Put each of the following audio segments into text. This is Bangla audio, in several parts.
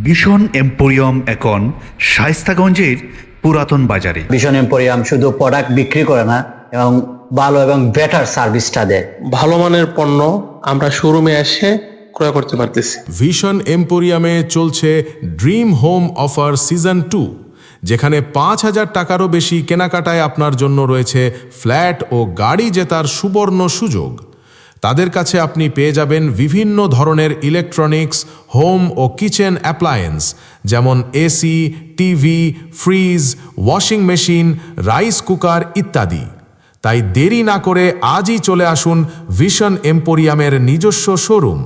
ভীষণ এম্পোরিয়াম এখন শায়স্তাগঞ্জের পুরাতন বাজারে। ভীষণ এম্পোরিয়াম শুধু প্রোডাক্ট বিক্রি করে না এবং ভালো এবং বেটার সার্ভিসটা দেয়। ভালো মানের পণ্য আমরা শোরুমে এসে ক্রয় করতে পারতেছি। ভিশন এম্পোরিয়ামে চলছে dream home offer season two যেখানে পাঁচ হাজার টাকারও বেশি কেনাকাটায় আপনার জন্য রয়েছে ফ্ল্যাট ও গাড়ি জেতার সুবর্ণ সুযোগ। তাদের কাছে আপনি পেয়ে যাবেন বিভিন্ন ধরনের ইলেকট্রনিক্স হোম ও কিচেন অ্যাপ্লায়েন্স যেমন AC TV fridge washing machine rice cooker ইত্যাদি। তাই দেরি না করে আজই চলে আসুন ভিশন এম্পোরিয়ামের নিজস্ব শোরুম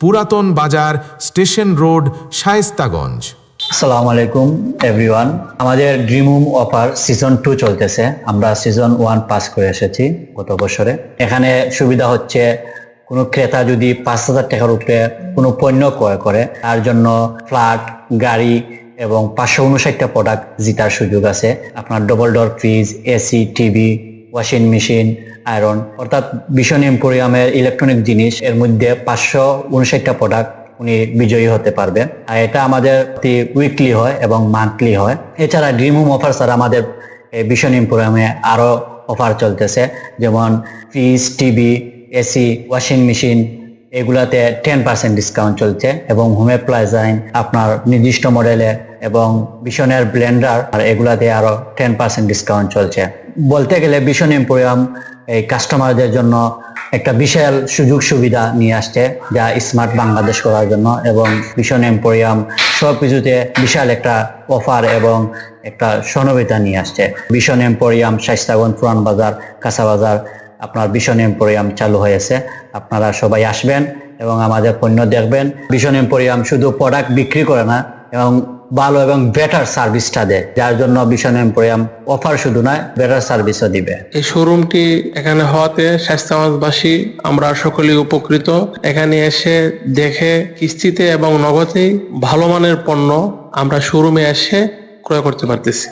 পুরাতন বাজার স্টেশন রোড শায়েস্তাগঞ্জ আসসালামু আলাইকুম এভরিওয়ান আমাদের dream home offer season two চলতেছে। আমরা সিজন ওয়ান পাস করে এসেছি গত বছরে। এখানে সুবিধা হচ্ছে, কোনো ক্রেতা যদি পাঁচ হাজার টাকার উপরে কোনো পণ্য ক্রয় করে, তার জন্য ফ্ল্যাট গাড়ি এবং পাঁচশো উনষাটটা প্রোডাক্ট জিতার সুযোগ আছে। আপনার double door fridge AC TV washing machine iron অর্থাৎ ভীষণ এম্পোরিয়ামের ইলেকট্রনিক জিনিস, এর মধ্যে পাঁচশো উনষাটটা প্রোডাক্ট উনি বিজয়ী হতে পারবেন। আর এটা আমাদের উইকলি হয় এবং মান্থলি হয়। এছাড়া ড্রিম হোম অফার স্যার আমাদের ভীষণ এম্পোরিয়ামে আরও অফার চলতেছে। যেমন fridge TV AC washing machine এগুলাতে টেন পার্সেন্ট ডিসকাউন্ট চলছে এবং হোম অ্যাপ্লায়েন্স আপনার নির্দিষ্ট মডেলে এবং ভীষণের ব্লেন্ডার আর এগুলাতে আরও টেন পার্সেন্ট ডিসকাউন্ট চলছে। বলতে গেলে ভীষণ এম্পোরিয়াম এই কাস্টমারদের জন্য একটা বিশাল সুযোগ সুবিধা নিয়ে আসছে যা স্মার্ট বাংলাদেশ করার জন্য এবং ভীষণ এম্পোরিয়াম সব কিছুতে বিশাল একটা অফার এবং একটা সনবিতা নিয়ে আসছে। ভীষণ এম্পোরিয়াম শাইস্তাগঞ্জ পুরান বাজার কাঁচা বাজার আপনার ভীষণ এম্পোরিয়াম চালু হয়েছে। আপনারা সবাই আসবেন এবং আমাদের পণ্য দেখবেন। ভীষণ এম্পোরিয়াম শুধু প্রোডাক্ট বিক্রি করে না, এবং ভালো এবং বেটার সার্ভিসটা দেয়, যার জন্য ভীষণ এম্পোরিয়াম অফার শুধু নয় বেটার সার্ভিসও দিবে। এই শোরুমটি এখানে হওয়াতে স্বাস্থ্যবাসী আমরা সকলেই উপকৃত। এখানে এসে দেখে কিস্তিতে এবং নগদেই ভালো মানের পণ্য আমরা শোরুমে এসে ক্রয় করতে পারতেছি।